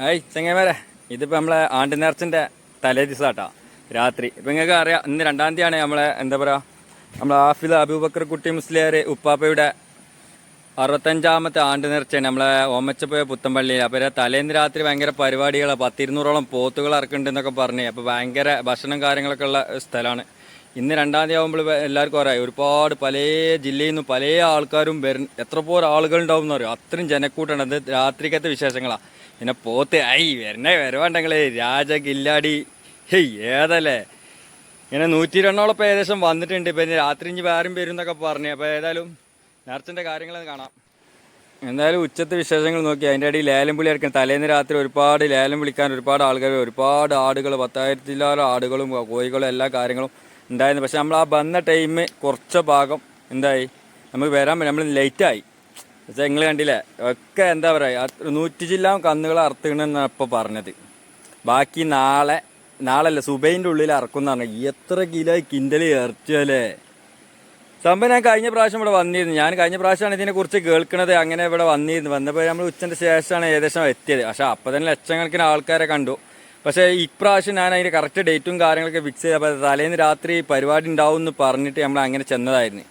Hi ചെങ്ങന്മാരെ ഇതിപ്പോൾ നമ്മളെ ആണ്ട് നേർച്ചിന്റെ തലേ ദിവസമാട്ടാ രാത്രി. ഇപ്പം നിങ്ങൾക്ക് അറിയാം ഇന്ന് രണ്ടാം തീയതിയാണ് നമ്മളെ എന്താ പറയുക നമ്മളെ ആഫിദ് അബൂബക്കർ കുട്ടി മുസ്ലിയാർ ഉപ്പാപ്പയുടെ അറുപത്തഞ്ചാമത്തെ ആണ്ട് നേർച്ചയാണ് നമ്മളെ ഓമച്ചപ്പോയ പുത്തമ്പള്ളിയിൽ അപ്പോൾ തലേന്ന് രാത്രി ഭയങ്കര പരിപാടികളാണ് പത്തിരുന്നൂറോളം പോത്തുകൾ ഇറക്കുന്നുണ്ടെന്നൊക്കെ പറഞ്ഞ്. അപ്പോൾ ഭയങ്കര ഭക്ഷണം കാര്യങ്ങളൊക്കെ ഉള്ള സ്ഥലമാണ്. ഇന്ന് രണ്ടാം തീയതി ആകുമ്പോൾ എല്ലാവർക്കും അറിയാം ഒരുപാട് പല ജില്ലയിൽ നിന്നും പല ആൾക്കാരും വരും എത്ര പോലും ആളുകൾ ഉണ്ടാവും എന്ന് പറയും അത്രയും ജനക്കൂട്ടാണ് അത് രാത്രിക്കത്തെ വിശേഷങ്ങളാണ് പിന്നെ പോത്ത് ഐ വരണേ രാജ കില്ലാടി. ഹേയ് ഏതല്ലേ? ഇങ്ങനെ നൂറ്റി രണ്ടോളം ഇപ്പം ഏകദേശം വന്നിട്ടുണ്ട്. ഇപ്പം രാത്രി ഇനി വേറെയും വരും എന്നൊക്കെ പറഞ്ഞു. അപ്പോൾ ഏതായാലും നേർച്ചന്റെ കാര്യങ്ങളൊന്ന് കാണാം. എന്തായാലും ഉച്ചത്തെ വിശേഷങ്ങൾ നോക്കി. അതിന്റെ ഇടയിൽ ലേലം വിളി ഇറക്കണം തലേന്ന് രാത്രി ഒരുപാട് ലേലം വിളിക്കാൻ ഒരുപാട് ആളുകൾ ഒരുപാട് ആടുകൾ പത്തായിരത്തിലാറ് ആടുകളും കോഴികളും എല്ലാ കാര്യങ്ങളും ഉണ്ടായിരുന്നു. പക്ഷെ നമ്മൾ ആ വന്ന ടൈം കുറച്ച് ഭാഗം എന്തായി? നമുക്ക് വരാൻ നമ്മൾ ലേറ്റായി പക്ഷേ നിങ്ങൾ കണ്ടില്ലേ ഒക്കെ എന്താ പറയുക നൂറ്റി ജില്ല കന്നുകൾ അറുത്തുകണെന്നാണ് ഇപ്പോൾ പറഞ്ഞത്. ബാക്കി നാളെ നാളല്ല സുബൈന്റെ ഉള്ളിൽ പറഞ്ഞു എത്ര കിലോ കിൻഡൽ ഇറച്ചല്ലേ സംഭവം ഞാൻ കഴിഞ്ഞ പ്രാവശ്യം ഇവിടെ വന്നിരുന്നു. ഞാൻ കഴിഞ്ഞ പ്രാവശ്യമാണ് ഇതിനെക്കുറിച്ച് കേൾക്കുന്നത് അങ്ങനെ ഇവിടെ വന്നിരുന്നു. വന്നപ്പോൾ നമ്മൾ ഉച്ചന്റെ ശേഷമാണ് ഏകദേശം എത്തിയത്. പക്ഷേ അപ്പോൾ തന്നെ ലക്ഷക്കണക്കിന് ആൾക്കാരെ കണ്ടു. പക്ഷേ ഇപ്രാവശ്യം ഞാൻ അതിന്റെ കറക്റ്റ് ഡേറ്റും കാര്യങ്ങളൊക്കെ ഫിക്സ് ചെയ്തപ്പോൾ തലേന്ന് രാത്രി പരിപാടി ഉണ്ടാവും എന്ന് പറഞ്ഞിട്ട് നമ്മൾ അങ്ങനെ ചെന്നതായിരുന്നു.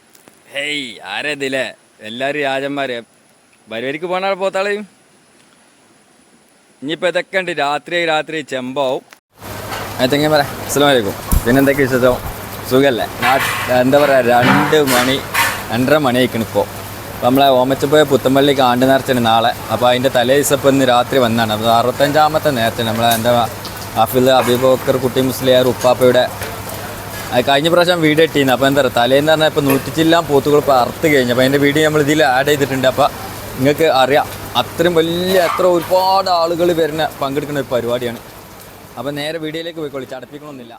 ഹേയ് ആരേതില്ലേ എല്ലാവരും രാജന്മാരെ. പരിപാടിക്ക് പോകണ പോത്താളെയും ഇനിയിപ്പോൾ ഇതൊക്കെ ഉണ്ട്. രാത്രി രാത്രി ചെമ്പാവും. ചെങ്ങനെ പറയാം അസ്സാം വലൈക്കും പിന്നെ എന്തൊക്കെ വിശേഷം? സുഖമല്ലേ എന്താ പറയുക രണ്ട് മണി രണ്ടര മണി ആയിക്കണം ഇപ്പോൾ അപ്പോൾ നമ്മളെ ഓമച്ചപ്പോയ പുത്തമ്പള്ളിക്ക് ആണ്ട് നേർച്ചയാണ് നാളെ. അപ്പോൾ അതിന്റെ തലേ ദിവസം ഇന്ന് രാത്രി വന്നാണ്. അപ്പോൾ അറുപത്തഞ്ചാമത്തെ നേർച്ച നമ്മളെ എന്താ അഫിൽ അബീബക്കർ കുട്ടി മുസ്ലിയാർ ഉപ്പാപ്പയുടെ കഴിഞ്ഞ പ്രാവശ്യം വീഡിയോ ഇട്ടിരുന്നു അപ്പോൾ എന്താ പറയുക തലേന്ന് പറഞ്ഞാൽ ഇപ്പോൾ നൂറ്റി പോത്തുകൾ ഇപ്പോൾ അറുത്ത് കഴിഞ്ഞു. അപ്പോൾ അതിന്റെ വീഡിയോ നമ്മൾ ഇതിൽ ആഡ് ചെയ്തിട്ടുണ്ട്. അപ്പോൾ നിങ്ങൾക്ക് അറിയാം അത്രയും വലിയ എത്ര ഒരുപാട് ആളുകൾ വരുന്ന പങ്കെടുക്കുന്ന ഒരു പരിപാടിയാണ്. അപ്പം നേരെ വീഡിയോയിലേക്ക് പോയിക്കോളി ചടപ്പിക്കണമെന്നില്ല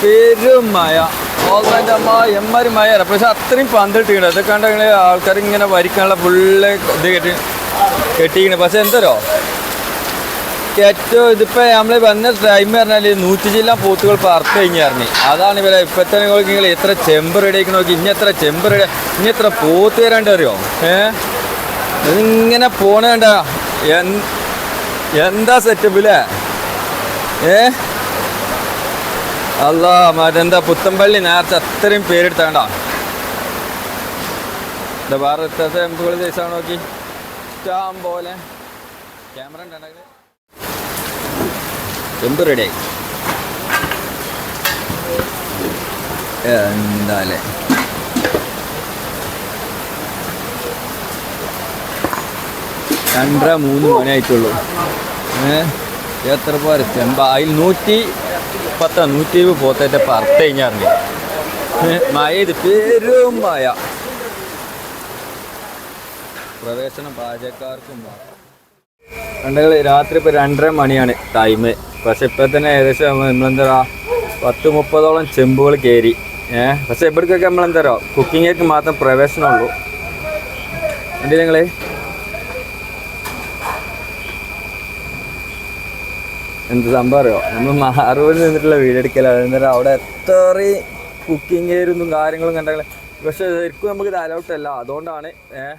പെരും മഴ അമ്മ എമ്മാരി മഴ പക്ഷെ അത്രയും പന്തിട്ടിക്കണ. ഇതൊക്കെ കണ്ടെങ്കിൽ ആൾക്കാർ ഇങ്ങനെ വരിക്കാനുള്ള ഫുള്ള് ഇത് കെട്ടി കെട്ടിക്കണ. പക്ഷെ എന്തോ ഏറ്റവും ഇതിപ്പോ നമ്മൾ വന്ന ടൈം പറഞ്ഞാൽ നൂറ്റി ജില്ല പോത്തുകൾ പറത്ത് കഴിഞ്ഞായിരുന്നു അതാണ് ഇവരെ ഇപ്പത്തെ നിങ്ങൾ എത്ര ചെമ്പ് റെഡിയാക്കി നോക്കി. ഇനി എത്ര ചെമ്പ് റെഡി ഇനി എത്ര പോത്ത് വരാണ്ട് അറിയോ? ഏ? ഇങ്ങനെ പോണേണ്ട എന്താ സെറ്റപ്പില്ലേ ഏ? അല്ല മറ്റെന്താ പുത്തമ്പള്ളി നേരത്തെ അത്രയും പേരെടുത്താണ്ട. വേറെ എത്താത്ത നോക്കി. പോലെ ക്യാമറ ഉണ്ടെങ്കിൽ. എന്ത് റെഡിയായി എന്താലേ രണ്ടര മൂന്ന് മണി ആയിട്ടുള്ളൂ ഏ എത്ര പോരെ? ചെമ്പ അതിൽ നൂറ്റി പത്ത നൂറ്റി ഇരുപത് പോത്തേറ്റ പറത്ത് കഴിഞ്ഞാറിഞ്ഞു മഴ ഇത് പെരും മഴ. പ്രവേശനം പാചകക്കാർക്കും കണ്ടകൾ രാത്രി ഇപ്പോൾ രണ്ടര മണിയാണ് ടൈം പക്ഷെ ഇപ്പം തന്നെ ഏകദേശം നമ്മളെന്താ പത്ത് മുപ്പതോളം ചെമ്പുകൾ കയറി. ഏഹ് പക്ഷെ ഇവിടേക്കൊക്കെ നമ്മളെന്താ കുക്കിങ്ങേക്ക് മാത്രം പ്രവേശനമുള്ളൂ. നിങ്ങൾ എന്ത് സംഭവം അറിയോ? നമ്മൾ മാറൂരിൽ നിന്നിട്ടുള്ള വീഡിയോ എടുക്കലാണ് എന്നിട്ട് അവിടെ എത്രയും കുക്കിംഗ് ആയിരുന്നു കാര്യങ്ങളും കണ്ടെങ്കിൽ പക്ഷെ ശരിക്കും നമുക്ക് അല്ല. അതുകൊണ്ടാണ് ഏഹ്